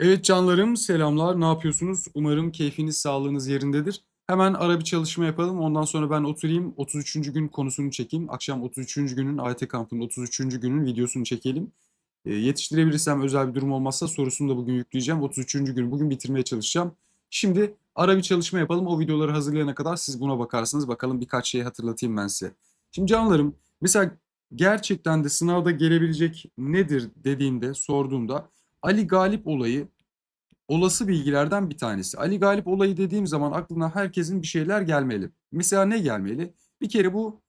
Evet canlarım selamlar. Ne yapıyorsunuz? Umarım keyfiniz, sağlığınız yerindedir. Hemen ara bir çalışma yapalım. Ondan sonra ben oturayım 33. gün konusunu çekeyim. Akşam 33. günün AYT kampının 33. günün videosunu çekelim. E, yetiştirebilirsem özel bir durum olmazsa sorusunu da bugün yükleyeceğim. 33. gün bugün bitirmeye çalışacağım. Şimdi ara bir çalışma yapalım. O videoları hazırlayana kadar siz buna bakarsınız. Bakalım birkaç şey hatırlatayım ben size. Şimdi canlarım mesela gerçekten de sınavda gelebilecek nedir dediğimde, sorduğumda Ali Galip olayı olası bilgilerden bir tanesi. Ali Galip olayı dediğim zaman aklına herkesin bir şeyler gelmeli. Mesela ne gelmeli? Bir kere bu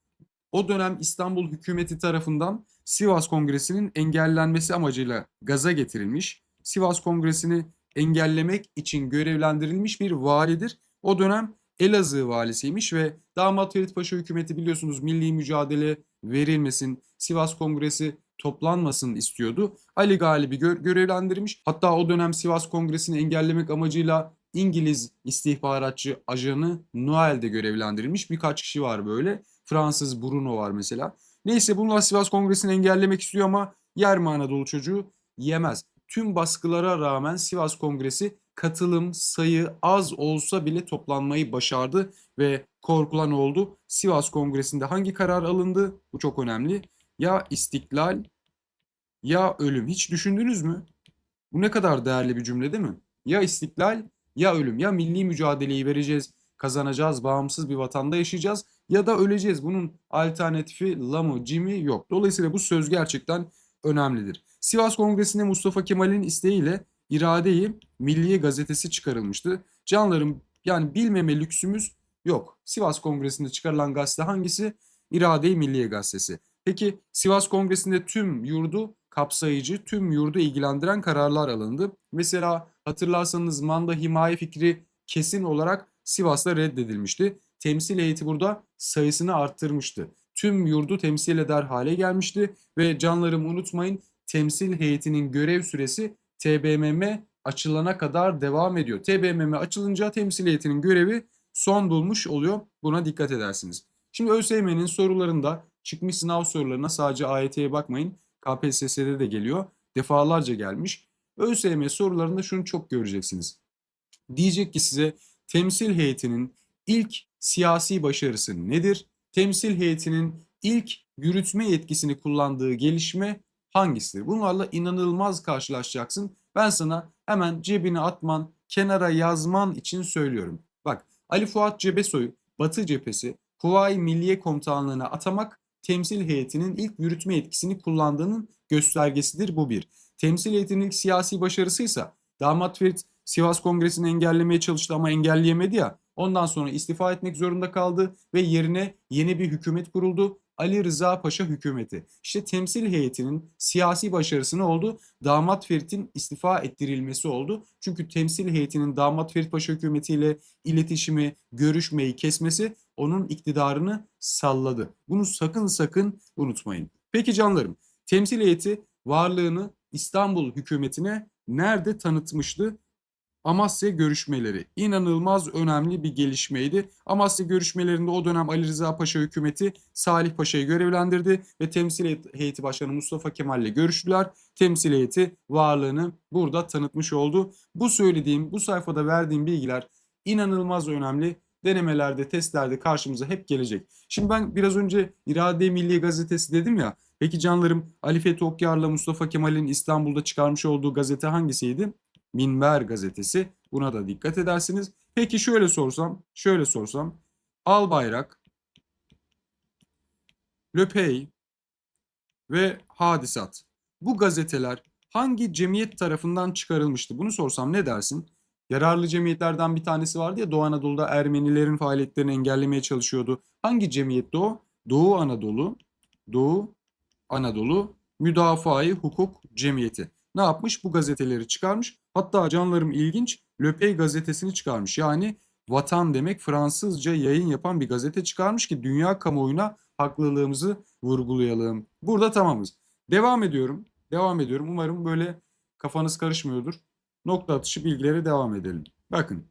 o dönem İstanbul hükümeti tarafından Sivas Kongresi'nin engellenmesi amacıyla gaza getirilmiş. Sivas Kongresi'ni engellemek için görevlendirilmiş bir validir. O dönem Elazığ valisiymiş ve Damat Ferit Paşa hükümeti biliyorsunuz milli mücadele verilmesin, Sivas Kongresi toplanmasın istiyordu. Ali Galip'i gö görevlendirmiş. Hatta o dönem Sivas Kongresi'ni engellemek amacıyla İngiliz istihbaratçı ajanı Noel de görevlendirilmiş. Birkaç kişi var böyle. Fransız Bruno var mesela. Neyse bunlar Sivas Kongresi'ni engellemek istiyor ama yer mi Anadolu çocuğu? Yemez. Tüm baskılara rağmen Sivas Kongresi katılım sayı az olsa bile toplanmayı başardı ve korkulan oldu. Sivas Kongresi'nde hangi karar alındı? Bu çok önemli. Ya istiklal ya ölüm. Hiç düşündünüz mü? Bu ne kadar değerli bir cümle değil mi? Ya istiklal ya ölüm. Ya milli mücadeleyi vereceğiz, kazanacağız, bağımsız bir vatanda yaşayacağız ya da öleceğiz. Bunun alternatifi la mı, cimi yok. Dolayısıyla bu söz gerçekten önemlidir. Sivas Kongresi'nde Mustafa Kemal'in isteğiyle İrade-i Milliye gazetesi çıkarılmıştı. Canlarım yani bilmeme lüksümüz yok. Sivas Kongresi'nde çıkarılan gazete hangisi? İrade-i Milliye gazetesi. Peki Sivas Kongresi'nde tüm yurdu kapsayıcı, tüm yurdu ilgilendiren kararlar alındı. Mesela hatırlarsanız manda himaye fikri kesin olarak Sivas'ta reddedilmişti. Temsil heyeti burada sayısını arttırmıştı. Tüm yurdu temsil eder hale gelmişti ve canlarım unutmayın temsil heyetinin görev süresi TBMM açılana kadar devam ediyor. TBMM açılınca temsil heyetinin görevi son bulmuş oluyor. Buna dikkat edersiniz. Şimdi ÖSYM'nin sorularında çıkmış sınav sorularına sadece AYT'ye bakmayın. KPSS'de de geliyor. Defalarca gelmiş. ÖSYM sorularında şunu çok göreceksiniz. Diyecek ki size temsil heyetinin ilk siyasi başarısı nedir? Temsil heyetinin ilk yürütme yetkisini kullandığı gelişme hangisidir? Bunlarla inanılmaz karşılaşacaksın. Ben sana hemen cebine atman, kenara yazman için söylüyorum. Bak Ali Fuat Cebesoy'u Batı cephesi Kuvayi Milliye Komutanlığı'na atamak temsil heyetinin ilk yürütme yetkisini kullandığının göstergesidir bu bir. Temsil heyetinin ilk siyasi başarısıysa Damat Ferit Sivas Kongresi'ni engellemeye çalıştı ama engelleyemedi ya. Ondan sonra istifa etmek zorunda kaldı ve yerine yeni bir hükümet kuruldu. Ali Rıza Paşa hükümeti. İşte temsil heyetinin siyasi başarısı ne oldu? Damat Ferit'in istifa ettirilmesi oldu. Çünkü temsil heyetinin Damat Ferit Paşa hükümetiyle iletişimi, görüşmeyi kesmesi onun iktidarını salladı. Bunu sakın sakın unutmayın. Peki canlarım, temsil heyeti varlığını İstanbul hükümetine nerede tanıtmıştı? Amasya görüşmeleri inanılmaz önemli bir gelişmeydi. Amasya görüşmelerinde o dönem Ali Rıza Paşa hükümeti Salih Paşa'yı görevlendirdi ve temsil heyeti başkanı Mustafa Kemal ile görüştüler. Temsil heyeti varlığını burada tanıtmış oldu. Bu söylediğim, bu sayfada verdiğim bilgiler inanılmaz önemli. Denemelerde, testlerde karşımıza hep gelecek. Şimdi ben biraz önce İrade Milli Gazetesi dedim ya. Peki canlarım Ali Fethi Okyar'la Mustafa Kemal'in İstanbul'da çıkarmış olduğu gazete hangisiydi? Minber gazetesi. Buna da dikkat edersiniz. Peki şöyle sorsam, şöyle sorsam. Al Bayrak, Löpey ve Hadisat. Bu gazeteler hangi cemiyet tarafından çıkarılmıştı? Bunu sorsam ne dersin? Yararlı cemiyetlerden bir tanesi vardı ya Doğu Anadolu'da Ermenilerin faaliyetlerini engellemeye çalışıyordu. Hangi cemiyetti o? Doğu Anadolu, Doğu Anadolu Müdafaa-i Hukuk Cemiyeti. Ne yapmış? Bu gazeteleri çıkarmış. Hatta canlarım ilginç Löpey gazetesini çıkarmış. Yani vatan demek Fransızca yayın yapan bir gazete çıkarmış ki dünya kamuoyuna haklılığımızı vurgulayalım. Burada tamamız. Devam ediyorum. Devam ediyorum. Umarım böyle kafanız karışmıyordur. Nokta atışı bilgilere devam edelim. Bakın.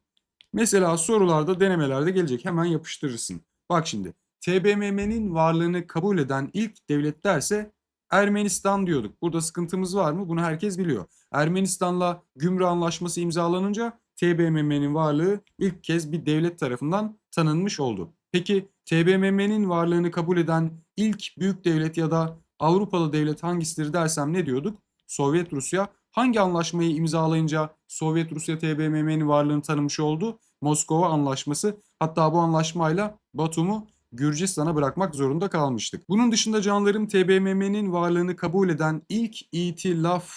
Mesela sorularda, denemelerde gelecek. Hemen yapıştırırsın. Bak şimdi. TBMM'nin varlığını kabul eden ilk devletlerse Ermenistan diyorduk. Burada sıkıntımız var mı? Bunu herkes biliyor. Ermenistan'la gümrük anlaşması imzalanınca TBMM'nin varlığı ilk kez bir devlet tarafından tanınmış oldu. Peki TBMM'nin varlığını kabul eden ilk büyük devlet ya da Avrupalı devlet hangisidir dersem ne diyorduk? Sovyet Rusya. Hangi anlaşmayı imzalayınca Sovyet Rusya TBMM'nin varlığını tanımış oldu? Moskova Anlaşması. Hatta bu anlaşmayla Batum'u Gürcistan'a bırakmak zorunda kalmıştık. Bunun dışında canlarım TBMM'nin varlığını kabul eden ilk itilaf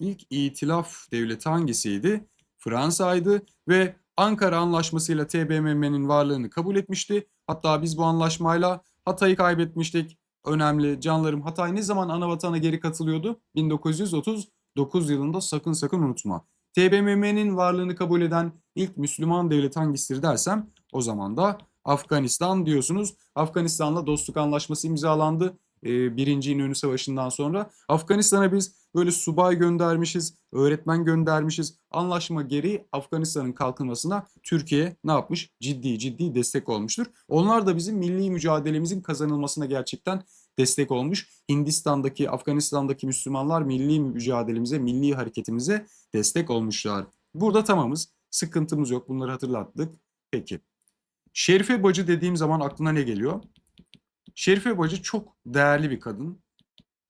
ilk itilaf devleti hangisiydi? Fransa'ydı ve Ankara Anlaşması'yla TBMM'nin varlığını kabul etmişti. Hatta biz bu anlaşmayla Hatay'ı kaybetmiştik. Önemli canlarım Hatay ne zaman ana vatana geri katılıyordu? 1939 yılında sakın sakın unutma. TBMM'nin varlığını kabul eden ilk Müslüman devlet hangisidir dersem o zaman da Afganistan diyorsunuz. Afganistan'la dostluk anlaşması imzalandı. Ee, Birinci İnönü Savaşı'ndan sonra. Afganistan'a biz böyle subay göndermişiz, öğretmen göndermişiz. Anlaşma gereği Afganistan'ın kalkınmasına Türkiye ne yapmış? Ciddi ciddi destek olmuştur. Onlar da bizim milli mücadelemizin kazanılmasına gerçekten destek olmuş. Hindistan'daki, Afganistan'daki Müslümanlar milli mücadelemize, milli hareketimize destek olmuşlar. Burada tamamız. Sıkıntımız yok. Bunları hatırlattık. Peki. Şerife Bacı dediğim zaman aklına ne geliyor? Şerife Bacı çok değerli bir kadın.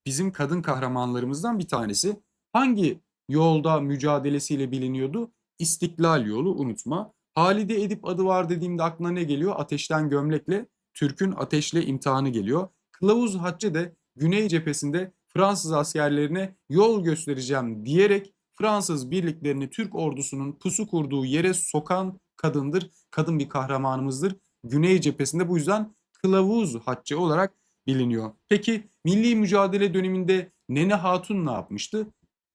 Bizim kadın kahramanlarımızdan bir tanesi. Hangi yolda mücadelesiyle biliniyordu? İstiklal yolu unutma. Halide Edip adı var dediğimde aklına ne geliyor? Ateşten gömlekle Türk'ün ateşle imtihanı geliyor. Kılavuz Haccı de Güney cephesinde Fransız askerlerine yol göstereceğim diyerek Fransız birliklerini Türk ordusunun pusu kurduğu yere sokan kadındır. Kadın bir kahramanımızdır. Güney cephesinde bu yüzden Kılavuz Haccı olarak biliniyor. Peki milli mücadele döneminde Nene Hatun ne yapmıştı?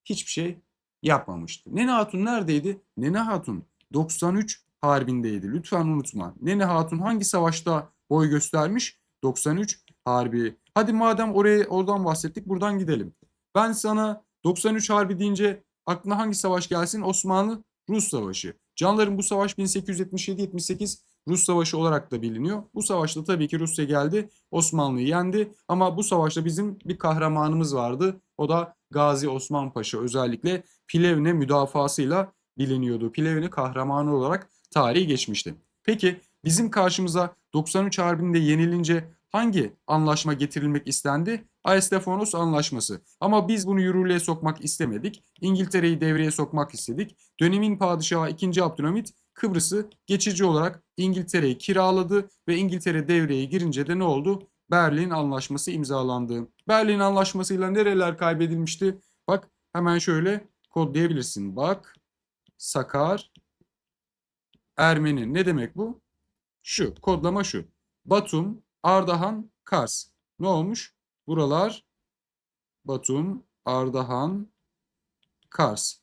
Hiçbir şey yapmamıştı. Nene Hatun neredeydi? Nene Hatun 93 harbindeydi. Lütfen unutma. Nene Hatun hangi savaşta boy göstermiş? 93 harbi. Hadi madem oraya oradan bahsettik buradan gidelim. Ben sana 93 harbi deyince aklına hangi savaş gelsin? Osmanlı Rus Savaşı. Canlarım bu savaş 1877-78 Rus Savaşı olarak da biliniyor. Bu savaşta tabii ki Rusya geldi, Osmanlı'yı yendi ama bu savaşta bizim bir kahramanımız vardı. O da Gazi Osman Paşa özellikle Plevne müdafasıyla biliniyordu. Plevne kahramanı olarak tarihi geçmişti. Peki bizim karşımıza 93 Harbi'nde yenilince hangi anlaşma getirilmek istendi? Aistefanos Anlaşması. Ama biz bunu yürürlüğe sokmak istemedik. İngiltere'yi devreye sokmak istedik. Dönemin padişahı 2. Abdülhamit Kıbrıs'ı geçici olarak İngiltere'yi kiraladı ve İngiltere devreye girince de ne oldu? Berlin Anlaşması imzalandı. Berlin Anlaşması'yla nereler kaybedilmişti? Bak hemen şöyle kodlayabilirsin. Bak Sakar Ermeni. Ne demek bu? Şu kodlama şu. Batum, Ardahan, Kars. Ne olmuş? Buralar Batum, Ardahan, Kars.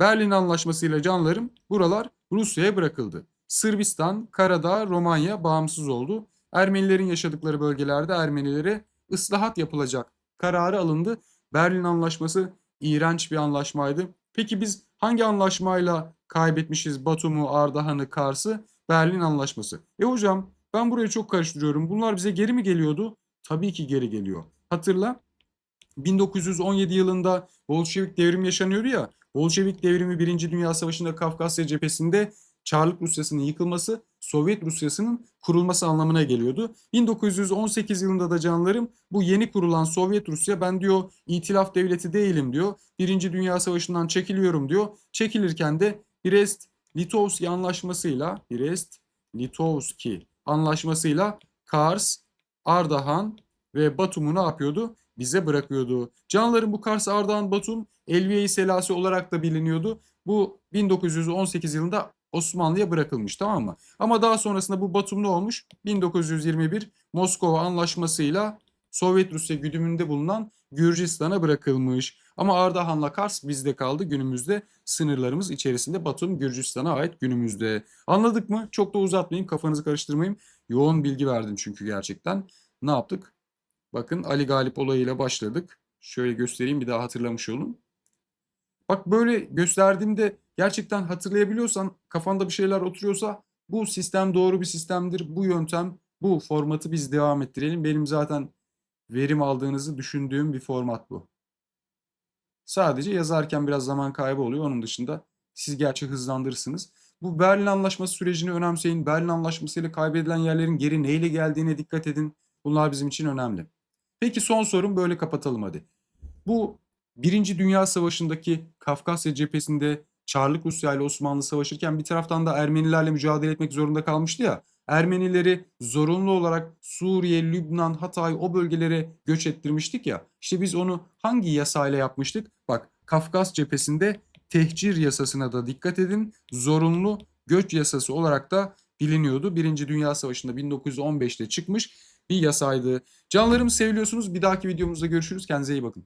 Berlin Anlaşması ile canlarım buralar Rusya'ya bırakıldı. Sırbistan, Karadağ, Romanya bağımsız oldu. Ermenilerin yaşadıkları bölgelerde Ermenilere ıslahat yapılacak kararı alındı. Berlin Anlaşması iğrenç bir anlaşmaydı. Peki biz hangi anlaşmayla kaybetmişiz Batum'u, Ardahan'ı, Kars'ı? Berlin Anlaşması. E hocam ben burayı çok karıştırıyorum. Bunlar bize geri mi geliyordu? Tabii ki geri geliyor. Hatırla 1917 yılında Bolşevik devrim yaşanıyordu ya. Bolşevik devrimi 1. Dünya Savaşı'nda Kafkasya cephesinde Çarlık Rusyası'nın yıkılması Sovyet Rusyası'nın kurulması anlamına geliyordu. 1918 yılında da canlarım bu yeni kurulan Sovyet Rusya ben diyor itilaf devleti değilim diyor. Birinci Dünya Savaşı'ndan çekiliyorum diyor. Çekilirken de Brest-Litovski anlaşmasıyla Brest-Litovski anlaşmasıyla Kars, Ardahan ve Batum'u ne yapıyordu? Bize bırakıyordu. Canlarım bu Kars, Ardahan, Batum Elviye-i Selasi olarak da biliniyordu. Bu 1918 yılında Osmanlı'ya bırakılmış tamam mı? Ama daha sonrasında bu Batum ne olmuş? 1921 Moskova Anlaşması'yla Sovyet Rusya güdümünde bulunan Gürcistan'a bırakılmış. Ama Ardahan'la Kars bizde kaldı günümüzde sınırlarımız içerisinde Batum Gürcistan'a ait günümüzde. Anladık mı? Çok da uzatmayayım kafanızı karıştırmayayım. Yoğun bilgi verdim çünkü gerçekten. Ne yaptık? Bakın Ali Galip olayıyla başladık. Şöyle göstereyim bir daha hatırlamış olun. Bak böyle gösterdiğimde gerçekten hatırlayabiliyorsan kafanda bir şeyler oturuyorsa bu sistem doğru bir sistemdir. Bu yöntem, bu formatı biz devam ettirelim. Benim zaten verim aldığınızı düşündüğüm bir format bu. Sadece yazarken biraz zaman kaybı oluyor. Onun dışında siz gerçi hızlandırırsınız. Bu Berlin Anlaşması sürecini önemseyin. Berlin Anlaşması ile kaybedilen yerlerin geri neyle geldiğine dikkat edin. Bunlar bizim için önemli. Peki son sorum böyle kapatalım hadi. Bu Birinci Dünya Savaşı'ndaki Kafkasya cephesinde Çarlık Rusya ile Osmanlı savaşırken bir taraftan da Ermenilerle mücadele etmek zorunda kalmıştı ya. Ermenileri zorunlu olarak Suriye, Lübnan, Hatay o bölgelere göç ettirmiştik ya. İşte biz onu hangi yasayla yapmıştık? Bak Kafkas cephesinde tehcir yasasına da dikkat edin. Zorunlu göç yasası olarak da biliniyordu. Birinci Dünya Savaşı'nda 1915'te çıkmış bir yasaydı. Canlarım seviliyorsunuz. Bir dahaki videomuzda görüşürüz. Kendinize iyi bakın.